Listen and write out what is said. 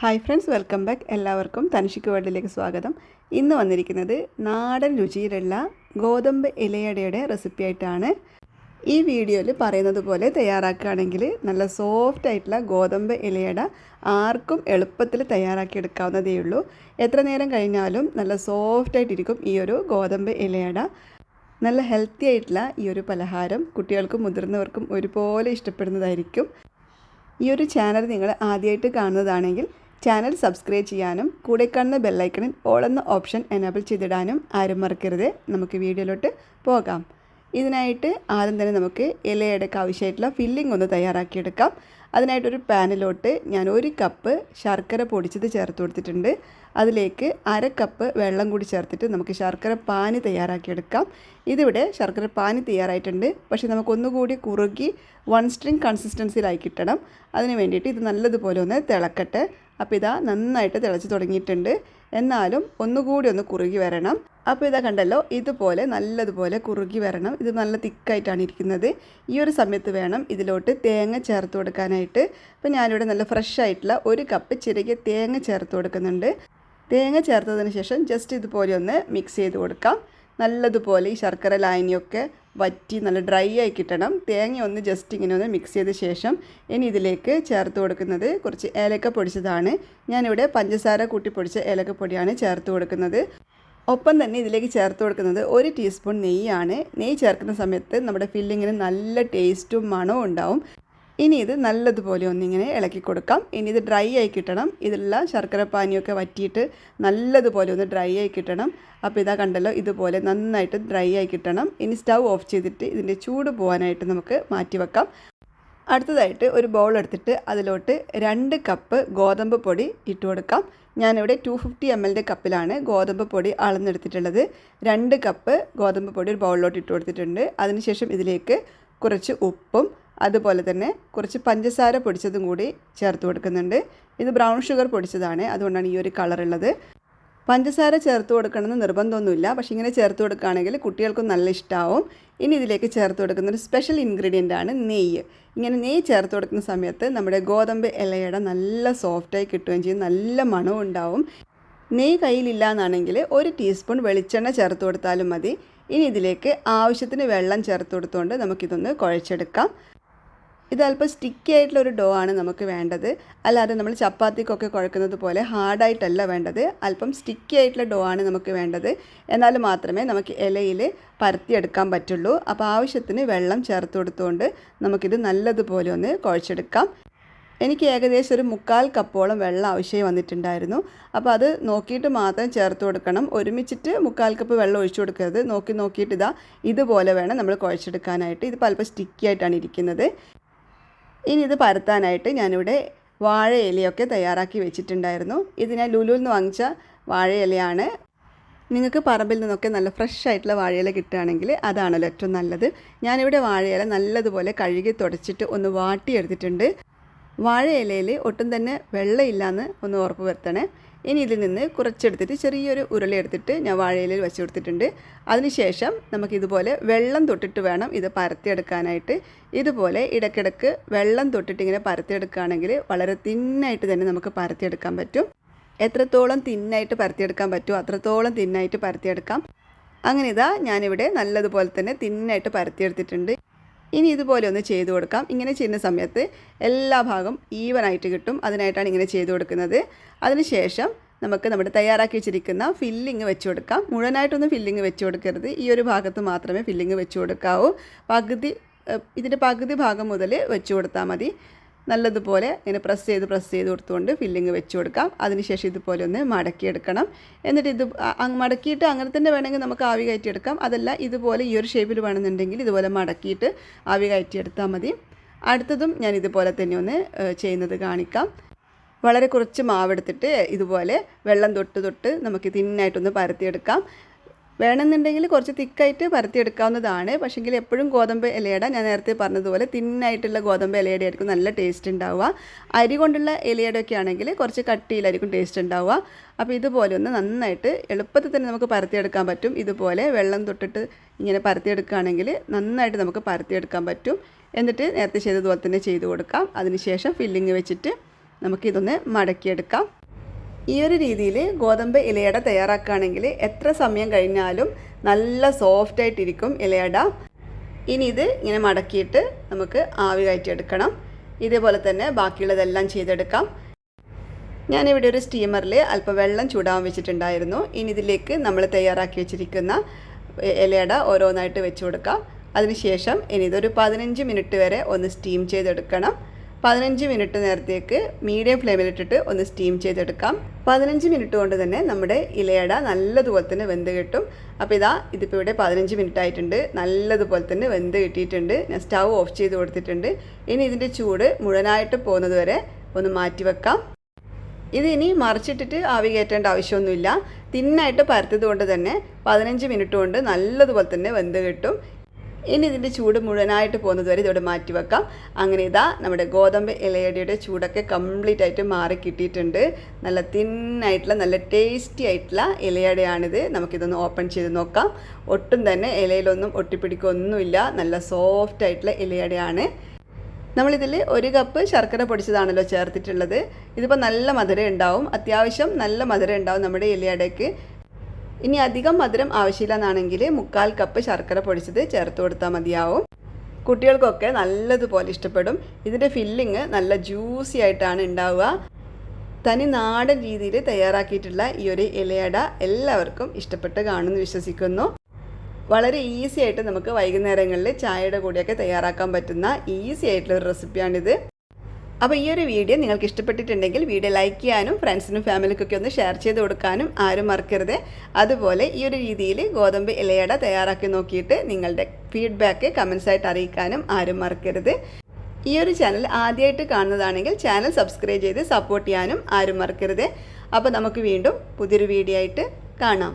Hi friends welcome back എല്ലാവർക്കും തനിഷിക്ക് വേൾഡിലേക്ക് സ്വാഗതം. ഇന്ന് വന്നിരിക്കുന്നത് നാടൻ രുചിയിലുള്ള ഗോതമ്പ് ഇലയടയുടെ റെസിപ്പി ആയിട്ടാണ്. ഈ വീഡിയോയിൽ പറയുന്നത് പോലെ തയ്യാറാക്കുകയാണെങ്കിൽ നല്ല സോഫ്റ്റ് ആയിട്ടുള്ള ഗോതമ്പ് ഇലയട ആർക്കും എളുപ്പത്തിൽ തയ്യാറാക്കിയെടുക്കാവുന്നതേ ഉള്ളൂ. എത്ര നേരം കഴിഞ്ഞാലും നല്ല സോഫ്റ്റ് ആയിട്ടിരിക്കും ഈ ഒരു ഗോതമ്പ് ഇലയട. നല്ല ഹെൽത്തി ആയിട്ടുള്ള ഈ ഒരു പലഹാരം കുട്ടികൾക്കും മുതിർന്നവർക്കും ഒരുപോലെ ഇഷ്ടപ്പെടുന്നതായിരിക്കും. ഈ ഒരു ചാനൽ നിങ്ങൾ ആദ്യമായിട്ട് കാണുന്നതാണെങ്കിൽ ചാനൽ സബ്സ്ക്രൈബ് ചെയ്യാനും കൂടെ കാണുന്ന ബെല്ലൈക്കണിൽ ഓൾ എന്ന ഓപ്ഷൻ എനേബിൾ ചെയ്തിടാനും ആരും മറക്കരുത്. നമുക്ക് വീഡിയോയിലോട്ട് പോകാം. ഇതിനായിട്ട് ആദ്യം തന്നെ നമുക്ക് ഇലയടക്ക് ആവശ്യമായിട്ടുള്ള ഫില്ലിംഗ് ഒന്ന് തയ്യാറാക്കിയെടുക്കാം. അതിനായിട്ടൊരു പാനിലോട്ട് ഞാൻ ഒരു കപ്പ് ശർക്കര പൊടിച്ചത് ചേർത്ത് കൊടുത്തിട്ടുണ്ട്. അതിലേക്ക് അര കപ്പ് വെള്ളം കൂടി ചേർത്തിട്ട് നമുക്ക് ശർക്കര പാനി തയ്യാറാക്കിയെടുക്കാം. ഇതിവിടെ ശർക്കര പാനി തയ്യാറായിട്ടുണ്ട്. പക്ഷേ നമുക്കൊന്നുകൂടി കുറുകി വൺ സ്ട്രിങ് കൺസിസ്റ്റൻസിയിലായി കിട്ടണം. അതിന് വേണ്ടിയിട്ട് ഇത് നല്ലതുപോലെ ഒന്ന് തിളക്കട്ടെ. അപ്പോൾ ഇതാ നന്നായിട്ട് തിളച്ച് തുടങ്ങിയിട്ടുണ്ട്. എന്നാലും ഒന്നുകൂടി ഒന്ന് കുറുകി വരണം. അപ്പോൾ ഇതാ കണ്ടല്ലോ ഇതുപോലെ നല്ലതുപോലെ കുറുകി വരണം. ഇത് നല്ല തിക്കായിട്ടാണ് ഇരിക്കുന്നത്. ഈ ഒരു സമയത്ത് വേണം ഇതിലോട്ട് തേങ്ങ ചേർത്ത് കൊടുക്കാനായിട്ട്. അപ്പോൾ ഞാനിവിടെ നല്ല ഫ്രഷ് ആയിട്ടുള്ള ഒരു കപ്പ് ചിരകിയ തേങ്ങ ചേർത്ത് കൊടുക്കുന്നുണ്ട്. തേങ്ങ ചേർത്തതിന് ശേഷം ജസ്റ്റ് ഇതുപോലെ ഒന്ന് മിക്സ് ചെയ്ത് കൊടുക്കാം. നല്ലതുപോലെ ഈ ശർക്കര ലായനിയൊക്കെ വറ്റി നല്ല ഡ്രൈ ആയി കിട്ടണം. തേങ്ങ ഒന്ന് ജസ്റ്റ് ഇങ്ങനെ ഒന്ന് മിക്സ് ചെയ്ത ശേഷം ഇനി ഇതിലേക്ക് ചേർത്ത് കൊടുക്കുന്നത് കുറച്ച് ഏലക്ക പൊടിച്ചതാണ്. ഞാനിവിടെ പഞ്ചസാര കൂട്ടി പൊടിച്ച ഏലക്കപ്പൊടിയാണ് ചേർത്ത് കൊടുക്കുന്നത്. ഒപ്പം തന്നെ ഇതിലേക്ക് ചേർത്ത് കൊടുക്കുന്നത് ഒരു ടീസ്പൂൺ നെയ്യാണ്. നെയ്യ് ചേർക്കുന്ന സമയത്ത് നമ്മുടെ ഫില്ലിങ്ങിന് നല്ല ടേസ്റ്റും മണവും ഉണ്ടാവും. ഇനി ഇത് നല്ലതുപോലെ ഒന്നിങ്ങനെ ഇളക്കി കൊടുക്കാം. ഇനി ഇത് ഡ്രൈ ആയി കിട്ടണം. ഇതിലുള്ള ശർക്കര പാനിയൊക്കെ വറ്റിയിട്ട് നല്ലതുപോലെ ഒന്ന് ഡ്രൈ ആയി കിട്ടണം. അപ്പോൾ ഇതാ കണ്ടല്ലോ ഇതുപോലെ നന്നായിട്ട് ഡ്രൈ ആയി കിട്ടണം. ഇനി സ്റ്റൗ ഓഫ് ചെയ്തിട്ട് ഇതിന്റെ ചൂട് പോകാനായിട്ട് നമുക്ക് മാറ്റി വെക്കാം. അടുത്തതായിട്ട് ഒരു ബൗൾ എടുത്തിട്ട് അതിലോട്ട് രണ്ട് കപ്പ് ഗോതമ്പ് പൊടി ഇട്ട് കൊടുക്കാം. ഞാനിവിടെ ടു ഫിഫ്റ്റി എം എല്ലിന്റെ കപ്പിലാണ് ഗോതമ്പ് പൊടി അളന്നെടുത്തിട്ടുള്ളത്. രണ്ട് കപ്പ് ഗോതമ്പ് പൊടി ഒരു ബൗളിലോട്ട് ഇട്ട് കൊടുത്തിട്ടുണ്ട്. അതിനുശേഷം ഇതിലേക്ക് കുറച്ച് ഉപ്പും അതുപോലെ തന്നെ കുറച്ച് പഞ്ചസാര പൊടിച്ചതും കൂടി ചേർത്ത് കൊടുക്കുന്നുണ്ട്. ഇത് ബ്രൗൺ ഷുഗർ പൊടിച്ചതാണ്. അതുകൊണ്ടാണ് ഈ ഒരു കളറുള്ളത് പഞ്ചസാര ചേർത്ത് കൊടുക്കണമെന്ന് നിർബന്ധമൊന്നുമില്ല. പക്ഷേ ഇങ്ങനെ ചേർത്ത് കൊടുക്കുകയാണെങ്കിൽ കുട്ടികൾക്കും നല്ല ഇഷ്ടമാവും ഇനി ഇതിലേക്ക് ചേർത്ത് കൊടുക്കുന്ന ഒരു സ്പെഷ്യൽ ഇൻഗ്രീഡിയന്റ് ആണ് നെയ്യ്. ഇങ്ങനെ നെയ്യ് ചേർത്ത് കൊടുക്കുന്ന സമയത്ത് നമ്മുടെ ഗോതമ്പ് ഇലയുടെ നല്ല സോഫ്റ്റായി കിട്ടുകയും ചെയ്യും. നല്ല മണവും ഉണ്ടാവും. നെയ്യ് കയ്യിലില്ല എന്നാണെങ്കിൽ ഒരു ടീസ്പൂൺ വെളിച്ചെണ്ണ ചേർത്ത് കൊടുത്താലും മതി. ഇനി ഇതിലേക്ക് ആവശ്യത്തിന് വെള്ളം ചേർത്ത് കൊടുത്തുകൊണ്ട് നമുക്കിതൊന്ന് കുഴച്ചെടുക്കാം. ഇത് അല്പം സ്റ്റിക്കി ആയിട്ടുള്ള ഒരു ഡോ ആണ് നമുക്ക് വേണ്ടത്. അല്ലാതെ നമ്മൾ ചപ്പാത്തിക്കൊക്കെ കുഴക്കുന്നത് പോലെ ഹാർഡായിട്ടല്ല വേണ്ടത്. അല്പം സ്റ്റിക്കി ആയിട്ടുള്ള ഡോ ആണ് നമുക്ക് വേണ്ടത്. എന്നാൽ മാത്രമേ നമുക്ക് ഇലയിൽ പരത്തിയെടുക്കാൻ പറ്റുള്ളൂ. അപ്പോൾ ആവശ്യത്തിന് വെള്ളം ചേർത്ത് കൊടുത്തുകൊണ്ട് നമുക്കിത് നല്ലതുപോലെ ഒന്ന് കുഴച്ചെടുക്കാം. എനിക്ക് ഏകദേശം ഒരു മുക്കാൽ കപ്പോളം വെള്ളം ആവശ്യമായി വന്നിട്ടുണ്ടായിരുന്നു. അപ്പോൾ അത് നോക്കിയിട്ട് മാത്രം ചേർത്ത് കൊടുക്കണം. ഒരുമിച്ചിട്ട് മുക്കാൽ കപ്പ് വെള്ളം ഒഴിച്ചു കൊടുക്കരുത്. നോക്കി നോക്കിയിട്ട് ഇതാ ഇതുപോലെ വേണം നമ്മൾ കുഴച്ചെടുക്കാനായിട്ട്. ഇതിപ്പോൾ അല്പം സ്റ്റിക്കി ആയിട്ടാണ് ഇരിക്കുന്നത്. ഇനി ഇത് പരത്താനായിട്ട് ഞാനിവിടെ വാഴ ഇലയൊക്കെ തയ്യാറാക്കി വെച്ചിട്ടുണ്ടായിരുന്നു. ഇത് ഞാൻ ലുലുവിൽ നിന്ന് വാങ്ങിച്ച വാഴയിലയാണ് നിങ്ങൾക്ക് പറമ്പിൽ നിന്നൊക്കെ നല്ല ഫ്രഷ് ആയിട്ടുള്ള വാഴയില കിട്ടുകയാണെങ്കിൽ അതാണല്ലോ ഏറ്റവും നല്ലത്. ഞാനിവിടെ വാഴയില നല്ലതുപോലെ കഴുകി തുടച്ചിട്ട് ഒന്ന് വാട്ടിയെടുത്തിട്ടുണ്ട്. വാഴ ഇലയിൽ ഒട്ടും തന്നെ വെള്ളമില്ലാന്ന് ഒന്ന് ഉറപ്പ് വരുത്തണേ. ഇനി ഇതിൽ നിന്ന് കുറച്ചെടുത്തിട്ട് ചെറിയൊരു ഉരുളി എടുത്തിട്ട് ഞാൻ വാഴയിലയിൽ വെച്ച് കൊടുത്തിട്ടുണ്ട്. അതിനുശേഷം നമുക്കിതുപോലെ വെള്ളം തൊട്ടിട്ട് വേണം ഇത് പരത്തിയെടുക്കാനായിട്ട്. ഇതുപോലെ ഇടയ്ക്കിടയ്ക്ക് വെള്ളം തൊട്ടിട്ട് ഇങ്ങനെ പരത്തിയെടുക്കുകയാണെങ്കിൽ വളരെ തിന്നായിട്ട് തന്നെ നമുക്ക് പരത്തിയെടുക്കാൻ പറ്റും. എത്രത്തോളം തിന്നായിട്ട് പരത്തിയെടുക്കാൻ പറ്റുമോ അത്രത്തോളം തിന്നായിട്ട് പരത്തിയെടുക്കാം. അങ്ങനെ ഇതാ ഞാനിവിടെ നല്ലതുപോലെ തന്നെ തിന്നായിട്ട് പരത്തിയെടുത്തിട്ടുണ്ട്. ഇനി ഇതുപോലെ ഒന്ന് ചെയ്തു കൊടുക്കാം. ഇങ്ങനെ ചെയ്യുന്ന സമയത്ത് എല്ലാ ഭാഗം ഈവനായിട്ട് കിട്ടും. അതിനായിട്ടാണ് ഇങ്ങനെ ചെയ്തു കൊടുക്കുന്നത്. അതിനുശേഷം നമുക്ക് നമ്മുടെ തയ്യാറാക്കി വെച്ചിരിക്കുന്ന ഫില്ലിങ് വെച്ച് കൊടുക്കാം. മുഴുവനായിട്ടൊന്നും ഫില്ലിങ് വെച്ച് കൊടുക്കരുത്. ഈ ഒരു ഭാഗത്ത് മാത്രമേ ഫില്ലിങ് വെച്ച് കൊടുക്കാവൂ. പകുതി ഇതിന്റെ പകുതി ഭാഗം മുതൽ വെച്ച് കൊടുത്താൽ മതി. നല്ലതുപോലെ ഇങ്ങനെ പ്രസ് ചെയ്ത് പ്രസ് ചെയ്ത് കൊടുത്തുകൊണ്ട് ഫില്ലിങ് വെച്ച് കൊടുക്കാം. അതിനുശേഷം ഇതുപോലെ ഒന്ന് മടക്കിയെടുക്കണം. എന്നിട്ട് ഇത് മടക്കിയിട്ട് അങ്ങനെ തന്നെ വേണമെങ്കിൽ നമുക്ക് ആവി കയറ്റിയെടുക്കാം. അതല്ല ഇതുപോലെ ഈ ഒരു ഷേപ്പിൽ വേണമെന്നുണ്ടെങ്കിൽ ഇതുപോലെ മടക്കിയിട്ട് ആവി കയറ്റിയെടുത്താൽ മതി. അടുത്തതും ഞാൻ ഇതുപോലെ തന്നെ ഒന്ന് ചെയ്യുന്നത് കാണിക്കാം. വളരെ കുറച്ച് മാവെടുത്തിട്ട് ഇതുപോലെ വെള്ളം തൊട്ട് തൊട്ട് നമുക്ക് തിന്നായിട്ടൊന്ന് പരത്തിയെടുക്കാം. വേണമെന്നുണ്ടെങ്കിൽ കുറച്ച് തിക്കായിട്ട് പരത്തിയെടുക്കാവുന്നതാണ്. പക്ഷേങ്കിൽ എപ്പോഴും ഗോതമ്പ് ഇലയട ഞാൻ നേരത്തെ പറഞ്ഞതുപോലെ തിന്നായിട്ടുള്ള ഗോതമ്പ് ഇലയുടെ ആയിരിക്കും നല്ല ടേസ്റ്റ് ഉണ്ടാവുക. അരി കൊണ്ടുള്ള ഇലയുടെയൊക്കെ ആണെങ്കിൽ കുറച്ച് കട്ടിയിലായിരിക്കും ടേസ്റ്റ് ഉണ്ടാവുക. അപ്പോൾ ഇതുപോലെ ഒന്ന് നന്നായിട്ട് എളുപ്പത്തിൽ തന്നെ നമുക്ക് പരത്തിയെടുക്കാൻ പറ്റും. ഇതുപോലെ വെള്ളം തൊട്ടിട്ട് ഇങ്ങനെ പരത്തിയെടുക്കുകയാണെങ്കിൽ നന്നായിട്ട് നമുക്ക് പരത്തിയെടുക്കാൻ പറ്റും. എന്നിട്ട് നേരത്തെ ചെയ്തതുപോലെ തന്നെ ചെയ്ത് കൊടുക്കാം. അതിനുശേഷം ഫില്ലിങ് വെച്ചിട്ട് നമുക്കിതൊന്ന് മടക്കിയെടുക്കാം. ഈ ഒരു രീതിയിൽ ഗോതമ്പ് ഇലയട തയ്യാറാക്കുകയാണെങ്കിൽ എത്ര സമയം കഴിഞ്ഞാലും നല്ല സോഫ്റ്റ് ആയിട്ടിരിക്കും ഇലയട. ഇനി ഇത് ഇങ്ങനെ മടക്കിയിട്ട് നമുക്ക് ആവി കയറ്റിയെടുക്കണം. ഇതേപോലെ തന്നെ ബാക്കിയുള്ളതെല്ലാം ചെയ്തെടുക്കാം. ഞാനിവിടെ ഒരു സ്റ്റീമറിൽ അല്പം വെള്ളം ചൂടാൻ വെച്ചിട്ടുണ്ടായിരുന്നു. ഇനി ഇതിലേക്ക് നമ്മൾ തയ്യാറാക്കി വെച്ചിരിക്കുന്ന ഇലയട ഓരോന്നായിട്ട് വെച്ച് കൊടുക്കാം. അതിനുശേഷം ഇനി ഇതൊരു പതിനഞ്ച് മിനിറ്റ് വരെ ഒന്ന് സ്റ്റീം ചെയ്തെടുക്കണം. പതിനഞ്ച് മിനിറ്റ് നേരത്തേക്ക് മീഡിയം ഫ്ലെയിമിലിട്ടിട്ട് ഒന്ന് സ്റ്റീം ചെയ്തെടുക്കാം. പതിനഞ്ച് മിനിറ്റ് കൊണ്ട് തന്നെ നമ്മുടെ ഇലയട നല്ലതുപോലെ തന്നെ വെന്ത് കിട്ടും. അപ്പോൾ ഇതാ ഇതിപ്പോൾ ഇവിടെ പതിനഞ്ച് മിനിറ്റ് ആയിട്ടുണ്ട്. നല്ലതുപോലെ തന്നെ വെന്ത് കിട്ടിയിട്ടുണ്ട്. ഞാൻ സ്റ്റവ് ഓഫ് ചെയ്ത് കൊടുത്തിട്ടുണ്ട്. ഇനി ഇതിന്റെ ചൂട് മുഴുവനായിട്ട് പോകുന്നത് വരെ ഒന്ന് മാറ്റി വെക്കാം. ഇത് ഇനി മറിച്ചിട്ടിട്ട് ആവി കയറ്റേണ്ട ആവശ്യമൊന്നുമില്ല. തിന്നായിട്ട് പരത്തിയത് കൊണ്ട് തന്നെ പതിനഞ്ച് മിനിറ്റ് കൊണ്ട് നല്ലതുപോലെ തന്നെ വെന്ത് കിട്ടും. ഇനി ഇതിന്റെ ചൂട് മുഴുവനായിട്ട് പോകുന്നത് വരെ ഇതോടെ മാറ്റി വെക്കാം. അങ്ങനെ ഇതാ നമ്മുടെ ഗോതമ്പ് ഇലയടിയുടെ ചൂടൊക്കെ കംപ്ലീറ്റ് ആയിട്ട് മാറി കിട്ടിയിട്ടുണ്ട്. നല്ല തിന്നായിട്ടുള്ള നല്ല ടേസ്റ്റി ആയിട്ടുള്ള ഇലയടയാണിത്. നമുക്കിതൊന്ന് ഓപ്പൺ ചെയ്ത് നോക്കാം. ഒട്ടും തന്നെ ഇലയിലൊന്നും ഒട്ടിപ്പിടിക്കൊന്നുമില്ല. നല്ല സോഫ്റ്റ് ആയിട്ടുള്ള ഇലയടയാണ്. നമ്മളിതിൽ ഒരു കപ്പ് ശർക്കര പൊടിച്ചതാണല്ലോ ചേർത്തിട്ടുള്ളത്. ഇതിപ്പോൾ നല്ല മധുരം ഉണ്ടാവും. അത്യാവശ്യം നല്ല മധുരം ഉണ്ടാവും നമ്മുടെ ഇലയടയ്ക്ക്. ഇനി അധികം മധുരം ആവശ്യമില്ല എന്നാണെങ്കിൽ മുക്കാൽ കപ്പ് ശർക്കര പൊടിച്ചത് ചേർത്ത് കൊടുത്താൽ മതിയാവും. കുട്ടികൾക്കൊക്കെ നല്ലതുപോലെ ഇഷ്ടപ്പെടും. ഇതിന്റെ ഫില്ലിങ് നല്ല ജ്യൂസി ആയിട്ടാണ് ഉണ്ടാവുക. തനി നാടൻ രീതിയിൽ തയ്യാറാക്കിയിട്ടുള്ള ഈ ഒരു ഇലയട എല്ലാവർക്കും ഇഷ്ടപ്പെട്ട് കാണുമെന്ന് വിശ്വസിക്കുന്നു. വളരെ ഈസി ആയിട്ട് നമുക്ക് വൈകുന്നേരങ്ങളിൽ ചായയുടെ കൂടെയൊക്കെ തയ്യാറാക്കാൻ പറ്റുന്ന ഈസി ആയിട്ടുള്ള ഒരു റെസിപ്പിയാണിത് അപ്പോൾ ഈ ഒരു വീഡിയോ നിങ്ങൾക്ക് ഇഷ്ടപ്പെട്ടിട്ടുണ്ടെങ്കിൽ വീഡിയോ ലൈക്ക് ചെയ്യാനും ഫ്രണ്ട്സിനും ഫാമിലിക്കൊക്കെ ഒന്ന് ഷെയർ ചെയ്ത് കൊടുക്കാനും ആരും മറക്കരുത്. അതുപോലെ ഈ ഒരു രീതിയിൽ ഗോതമ്പ് ഇലയട തയ്യാറാക്കി നോക്കിയിട്ട് നിങ്ങളുടെ ഫീഡ്ബാക്ക് കമൻസ് ആയിട്ട് അറിയിക്കാനും ആരും മറക്കരുത്. ഈ ഒരു ചാനൽ ആദ്യമായിട്ട് കാണുന്നതാണെങ്കിൽ ചാനൽ സബ്സ്ക്രൈബ് ചെയ്ത് സപ്പോർട്ട് ചെയ്യാനും ആരും മറക്കരുത്. അപ്പോൾ നമുക്ക് വീണ്ടും പുതിയൊരു വീഡിയോ ആയിട്ട് കാണാം.